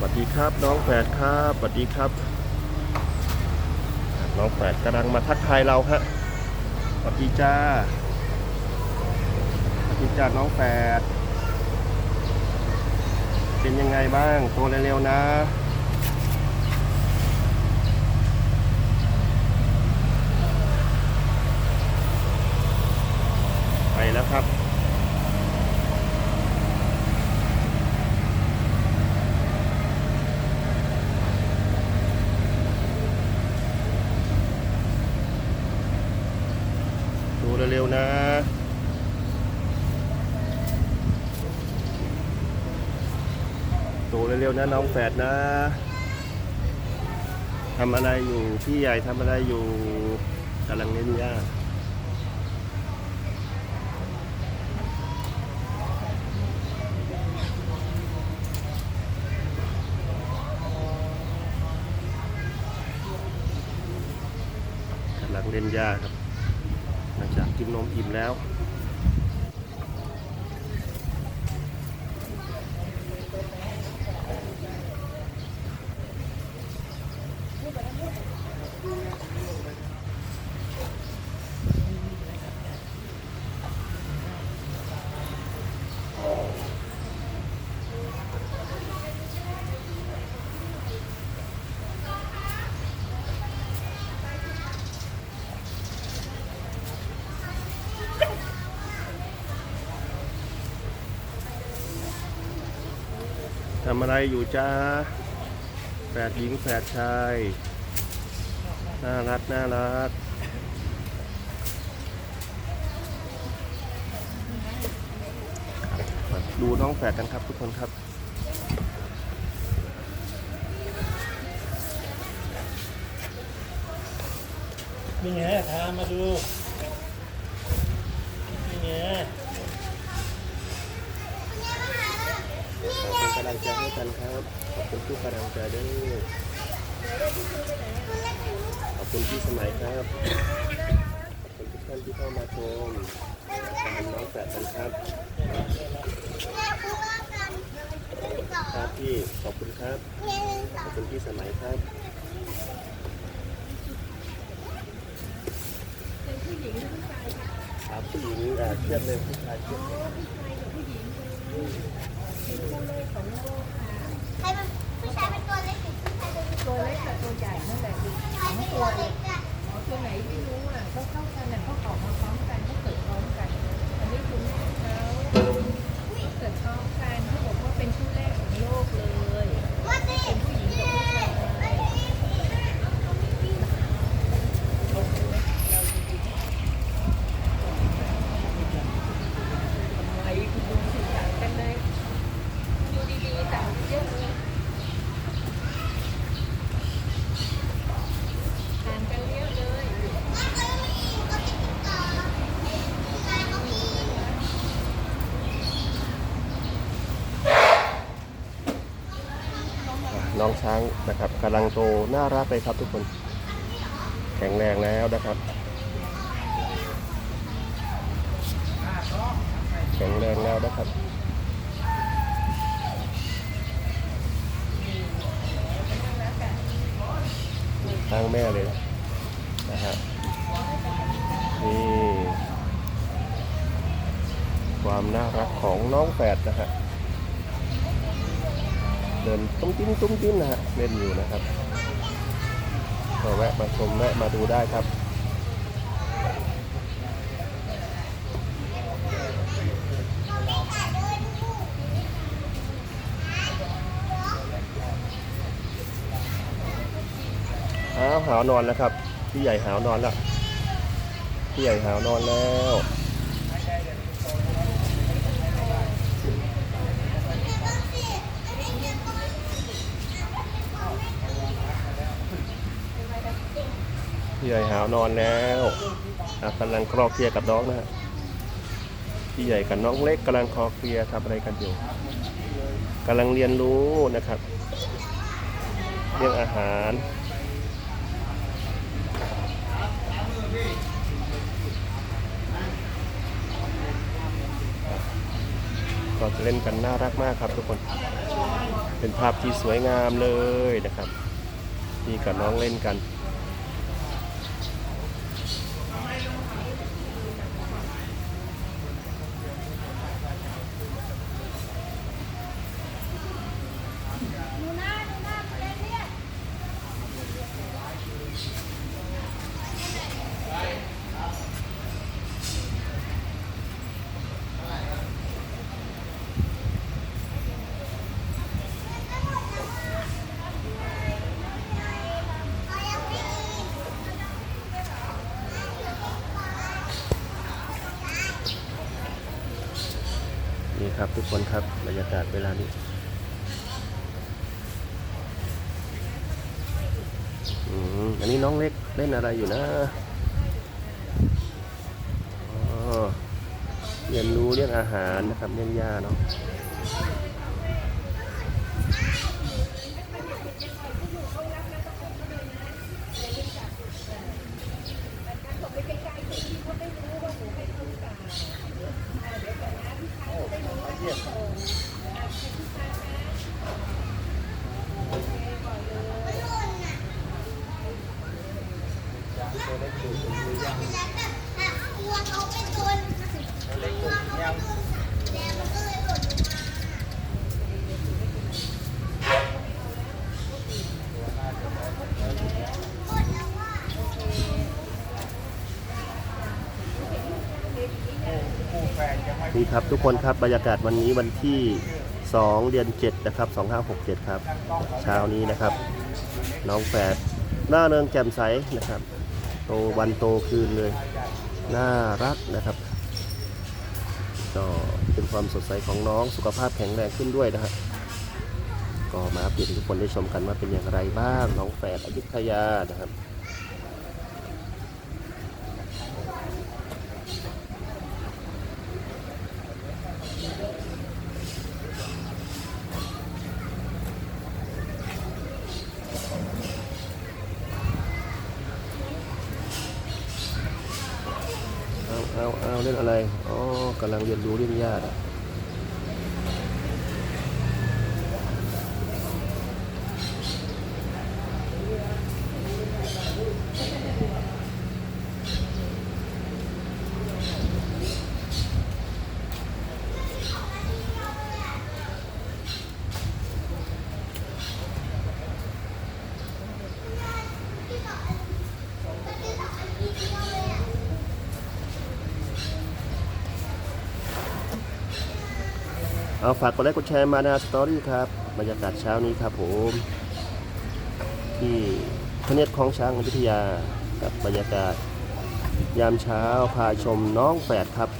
สวัสดีครับน้องแฝดครับสวัสดีครับ น้องแฝดกำลังมาทักทายเราฮะสวัสดีจ้าสวัสดีจ้าน้องแฝดเป็นยังไงบ้างโตเร็วๆนะ ไปแล้วครับ ดูเร็วๆนะดูเร็วๆนะน้องแฝดนะทำอะไรอยู่ พี่ใหญ่ทำอะไรอยู่กำลังเล่นยาากำลังเล่นยาครับ กินนมอิ่มแล้ว ทำอะไรอยู่จ้าแฝดหญิงแฝดชาย น่ารัก น่ารัก ดูน้องแฝดกันครับทุกคนครับ นี่ไงพามาดู นี่ไง ขอบคุณกำ ลังใจให้กันครับ ขอบคุณทุกกำลังใจด้วยขอบคุณพี่สมัยครับ ขอบคุณทุกท่านที่เข้ามาชมตามน้องแฝดกันครับครับพี่ ขอบคุณครับ ขอบคุณพี่สมัยครับครับผู้หญิงเอ่อเครียดเลยผู้ชายเครียดเลย ใครเป็นผู้ชายเป็นตัวเล็กหรือผู้ชายเป็นตัวเล็กกับตัวใหญ่นั่นแหละดูผู้ชายเป็นตัวเล็กอะอ๋อตัวไหนไม่รู้อะก็เข้ากันน่ะเขาออกมาพร้อมกันเขาเกิดพร้อมกัน อันนี้คุณแม่เขาเขาเกิดพร้อมกันเขาบอกว่าเป็นคู่แรกของโลกเลย ว่าสิ เป็นผู้หญิงกับผู้ชายไอ้คุณดูสิต่างกันเลยดูดีๆต่างกันเยอะเลยต่างกันเยอะเลย อะน้องช้างนะครับกำลังโตน่ารักเลยครับทุกคน แข็งแรงแล้วนะครับ แข็งแรงแล้วนะครับตั้งแม่เลยนะฮะนี่ความน่ารักของน้องแฝดนะฮะ เดินตุ้มติ้มตุ้มติ้มนะฮะเล่นอยู่นะครับก็แวะมาชมแวะมาดูได้ครับอ้าหาวนอนแล้วครับ พี่ใหญ่หาวนอนแล้ว พี่ใหญ่หาวนอนแล้ว พี่ใหญ่หาวนอนแล้วกำลังคลอเคลียร์กับน้องนะฮะพี่ใหญ่กับน้องเล็กกำลังคลอเคลียร์ทำอะไรกันอยู่กำลังเรียนรู้นะครับเรื่องอาหารก็จะเล่นกันน่ารักมากครับทุกคน เป็นภาพที่สวยงามเลยนะครับพี่กับน้องเล่นกัน หนูหน้าหนูหน้าเล่นเนี่ย นี่ ครับทุกคนครับบรรยากาศเวลานี้อันนี้น้องเล็กเล่นอะไรอยู่นะเรียนรู้เรื่องอาหารนะครับเรื่องยาเนาะ นี่ครับทุกคนครับบรรยากาศวันนี้วันที่ 2 เดือน 7 นะครับ 2567 ครับ เช้านี้นะครับ น้องแฝดหน้าเริงแจ่มใสนะครับ โตวันโตคืนเลย น่ารักนะครับก็เป็นความสดใสของน้องสุขภาพแข็งแรงขึ้นด้วยนะฮะก็มาอัปเดตให้ทุกคนได้ชมกันว่าเป็นอย่างไรบ้างน้องแฝดอยุธยานะครับ เอา เอาเอาเล่นอะไร อ๋อกำลังเรียนรู้เรื่องญาติ เอาฝากกดไลค์กดแชร์มานาสตอรี่ครับบรรยากาศเช้านี้ครับผมที่พระเนตรคลองช้างอยุธยากับบรรยากาศ ยามเช้าพาชมน้องแฝดครับ